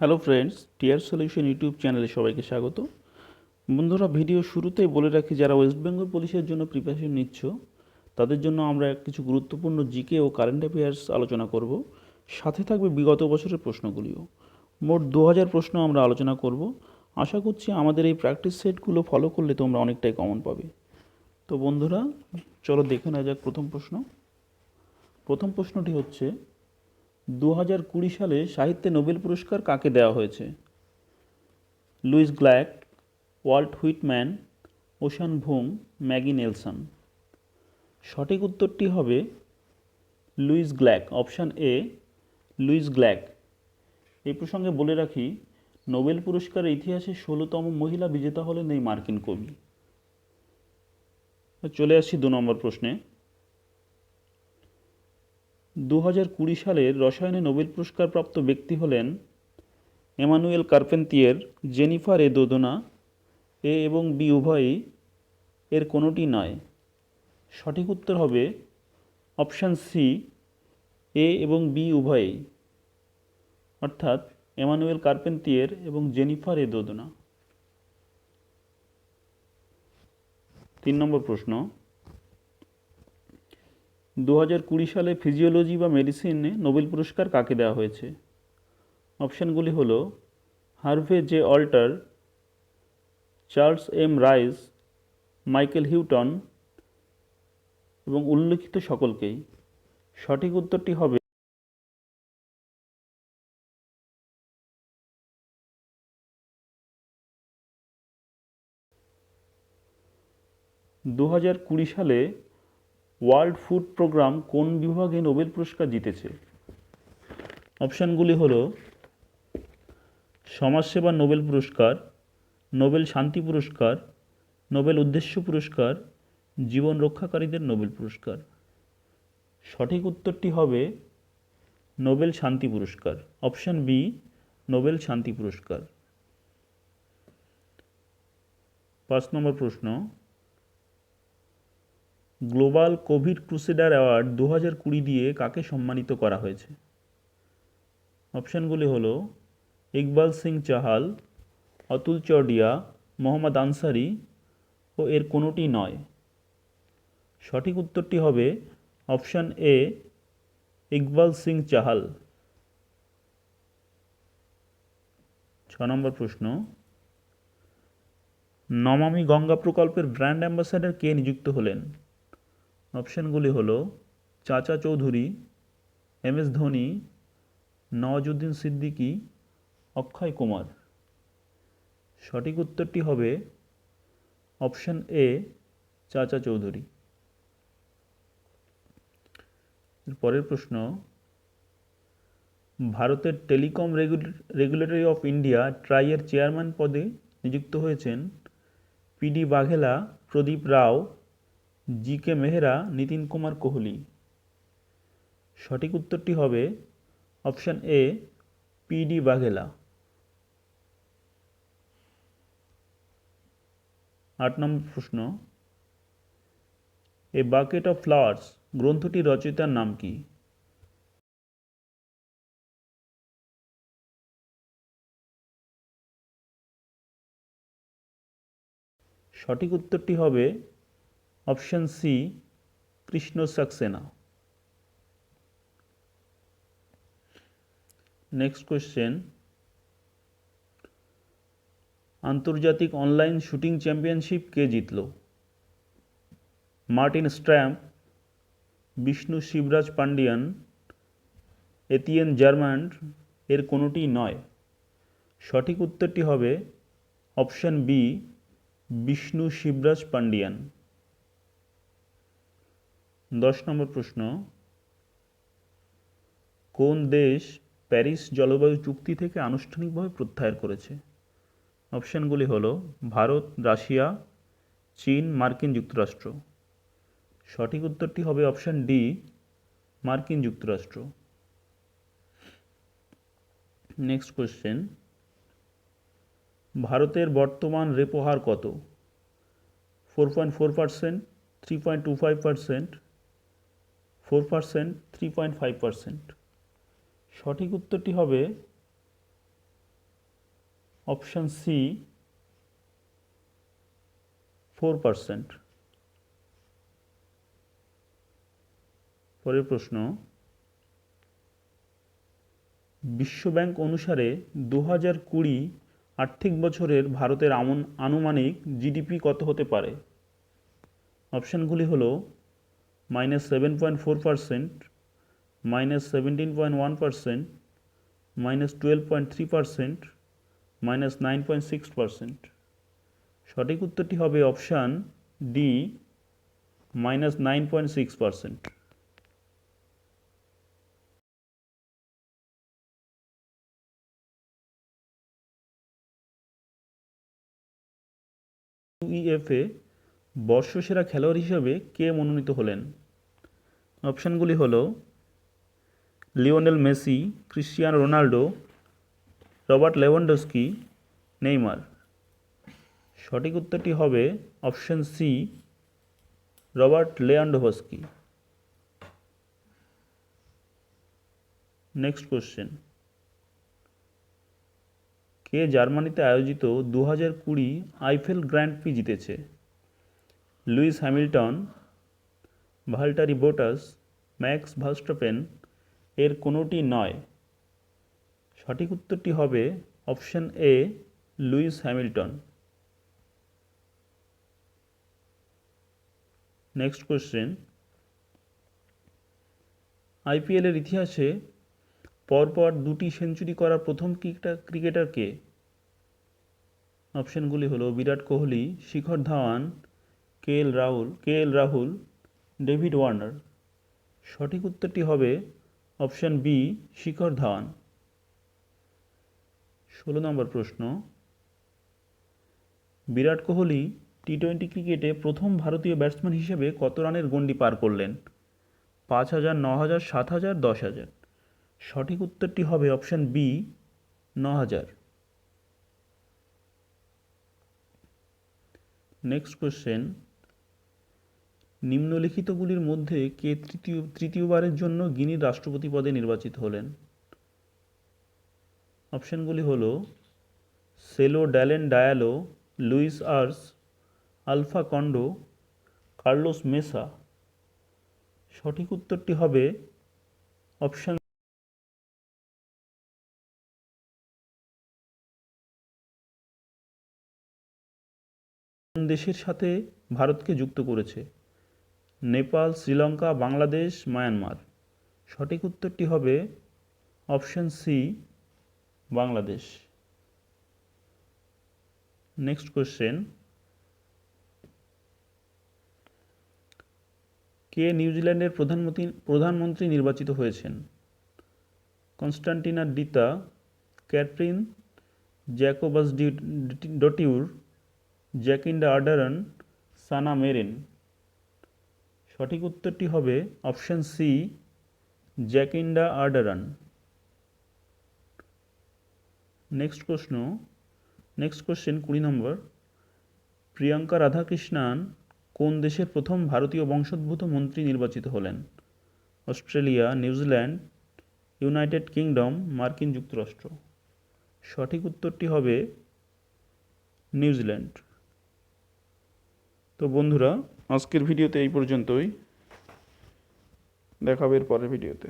Hello friends tier solution YouTube চ্যানেলে সবাইকে স্বাগত। বন্ধুরা ভিডিও শুরুতেই বলে রাখি, যারা ওয়েস্ট বেঙ্গল পুলিশের জন্য প্রিপারেশন নিচ্ছ, তাদের জন্য আমরা কিছু গুরুত্বপূর্ণ জিকে ও কারেন্ট অ্যাফেয়ার্স আলোচনা করব। সাথে থাকবে বিগত বছরের প্রশ্নগুলিও। মোট দু হাজার প্রশ্ন আমরা আলোচনা করব। আশা করছি আমাদের এই প্র্যাকটিস সেটগুলো ফলো করলে তোমরা অনেকটাই কমন পাবে। তো বন্ধুরা, চলো দেখে নেওয়া যাক প্রথম প্রশ্ন। প্রথম প্রশ্নটি হচ্ছে দু হাজার কুড়ি সালে সাহিত্যে নোবেল পুরস্কার কাকে দেওয়া হয়েছে? Louise Gluck, Walt Whitman, Ocean Vuong Maggie Nelson. সঠিক উত্তরটি হবে Louise Gluck, option A, Louise Gluck. এই প্রসঙ্গে বলে রাখি, নোবেল পুরস্কারের ইতিহাসে ষোলোতম মহিলা বিজেতা হলেন এই মার্কিন কবি। চলে আসছি দু নম্বর প্রশ্নে। দু কুড়ি সালের রসায়নে নোবেল পুরস্কারপ্রাপ্ত ব্যক্তি হলেন Emmanuelle Charpentier, Jennifer A Doudna, A এবং বি উভয়ই এর কোনোটি নয়। সঠিক উত্তর হবে অপশান সি, এ এবং বি উভয়ই। অর্থাৎ এমানুয়েল কার্পেন্তিয়ের এবং জেনিফার এ দোদনা। তিন নম্বর প্রশ্ন দু কুড়ি সালে ফিজিওলজি বা মেডিসিনে নোবেল পুরস্কার কাকে দেওয়া হয়েছে? অপশানগুলি হল Harvey J Alter, Charles M Rice, Michael Houghton এবং উল্লেখিত সকলকেই। সঠিক উত্তরটি হবে দু কুড়ি সালে ওয়ার্ল্ড ফুড প্রোগ্রাম কোন বিভাগে নোবেল পুরস্কার জিতেছে? অপশানগুলি হলো, সমাজসেবা নোবেল পুরস্কার, নোবেল শান্তি পুরস্কার, নোবেল উদ্দেশ্য পুরস্কার, জীবন রক্ষাকারীদের নোবেল পুরস্কার। সঠিক উত্তরটি হবে নোবেল শান্তি পুরস্কার। অপশান বি, নোবেল শান্তি পুরস্কার। পাঁচ নম্বর প্রশ্ন গ্লোবাল কোভিড ক্রুসেডার অ্যাওয়ার্ড দু হাজার কুড়ি দিয়ে কাকে সম্মানিত করা হয়েছে? অপশানগুলি হলো, ইকবাল সিং চাহাল, অতুল চডিয়া, মোহাম্মদ আনসারি ও এর কোনোটি নয়। সঠিক উত্তরটি হবে অপশান এ, ইকবাল সিং চাহাল। ছ নম্বর প্রশ্ন, নমামি গঙ্গা প্রকল্পের ব্র্যান্ড অ্যাম্বাসাডার কে নিযুক্ত হলেন? অপশানগুলি হল চাচা চৌধুরী, এম এস ধোনি, নওয়াজুদ্দিন সিদ্দিকী, অক্ষয় কুমার। সঠিক উত্তরটি হবে অপশান এ, চাচা চৌধুরী। পরের প্রশ্ন, ভারতের টেলিকম রেগুলেটরি অফ ইন্ডিয়া ট্রাইয়ের চেয়ারম্যান পদে নিযুক্ত হয়েছেন পিডি বাঘেলা, প্রদীপ রাও জি কে মেহরা, নীতিন কুমার কোহলি। সঠিক উত্তরটি হবে অপশান এ পিডি বাঘেলা। আট নম্বর প্রশ্ন, এ বাকেট অফ ফ্লাওয়ার্স গ্রন্থটির রচয়িতার নাম কি? সঠিক উত্তরটি হবে option C, Krishna Saxena. Next question আন্তর্জাতিক অনলাইন শুটিং চ্যাম্পিয়নশিপ কে জিতল? Martin Stramp, Vishnu Shivraj Pandian Etienne Germond এর কোনোটি নয়। সঠিক উত্তরটি হবে অপশান বি, বিষ্ণু শিবরাজ পান্ডিয়ান দশ নম্বর প্রশ্ন, কোন দেশ প্যারিস জলবায়ু চুক্তি থেকে আনুষ্ঠানিকভাবে প্রত্যাহার করেছে? অপশানগুলি হলো, ভারত, রাশিয়া, চীন, মার্কিন যুক্তরাষ্ট্র। সঠিক উত্তরটি হবে অপশান ডি, মার্কিন যুক্তরাষ্ট্র। নেক্সট কোয়েশ্চেন ভারতের বর্তমান রেপো হার কত? Four point four percent, three point two five percent four percent, three point five percent. সঠিক উত্তরটি হবে অপশান সি, ফোর পার্সেন্ট। পরের প্রশ্ন, বিশ্বব্যাংক অনুসারে দু হাজার কুড়ি আর্থিক বছরের ভারতের আনুমানিক জিডিপি কত হতে পারে? অপশানগুলি হলো minus seven point four percent minus seventeen point one percent minus twelve point three percent minus nine point six percent সঠিক উত্তরটি হবে option D minus nine point six percent UEFA বর্ষসেরা খেলোয়াড় হিসেবে কে মনোনীত হলেন? অপশানগুলি হল Lionel Messi, Cristiano Ronaldo Robert Lewandowski Neymar. সঠিক উত্তরটি হবে option C, Robert Lewandowski next question. কে জার্মানিতে আয়োজিত দু হাজার কুড়ি আইফেল গ্র্যান্ড প্রি জিতেছে? Lewis Hamilton, Valtteri Bottas, Max Verstappen এর কোনোটি নয়। সঠিক উত্তরটি হবে option A, Lewis Hamilton. Next question. আইপিএলের ইতিহাসে পরপর দুটি সেঞ্চুরি করা প্রথম ক্রিকেটার কে অপশনগুলি হলো Virat Kohli, Shikhar Dhawan K L Rahul K L Rahul, David Warner. সঠিক উত্তরটি হবে অপশান বি, শিখর ধাওয়ান। ষোলো নম্বর প্রশ্ন। বিরাট কোহলি টি টোয়েন্টি ক্রিকেটে প্রথম ভারতীয় ব্যাটসম্যান হিসেবে কত রানের গণ্ডি পার করলেন? পাঁচ হাজার, ন হাজার, সাত হাজার, দশ হাজার। সঠিক উত্তরটি হবে অপশান বি, ন হাজার। Next question. নিম্নলিখিতগুলির মধ্যে কে তৃতীয়, তৃতীয়বারের জন্য গিনির রাষ্ট্রপতি পদে নির্বাচিত হলেন? অপশনগুলি হল Cellou Dalein Diallo, Luis Arce, Alpha Conde, Carlos Mesa. সঠিক উত্তরটি হবে অপশন দেশের সাথে ভারতকে যুক্ত করেছে। নেপাল, শ্রীলঙ্কা, বাংলাদেশ, মায়ানমার। সঠিক উত্তরটি হবে option C, Bangladesh. Next question. কে নিউজিল্যান্ডের প্রধানমন্ত্রী প্রধানমন্ত্রী নির্বাচিত হয়েছেন? Constantina Dita, Katrin, Jakobsdottir, Jacinda Ardern, Sanna Marin. সঠিক উত্তরটি হবে option C Jacinda Ardern. Next প্রশ্ন, নেক্সট কোশ্চেন কুড়ি নম্বর, প্রিয়াঙ্কা রাধাকৃষ্ণান কোন দেশের প্রথম ভারতীয় বংশোদ্ভূত মন্ত্রী নির্বাচিত হলেন? অস্ট্রেলিয়া, নিউজিল্যান্ড, ইউনাইটেড কিংডম, মার্কিন যুক্তরাষ্ট্র। সঠিক উত্তরটি হবে নিউজিল্যান্ড। তো বন্ধুরা আজকের ভিডিওতে এই পর্যন্তই। দেখাবে এর পরের ভিডিওতে।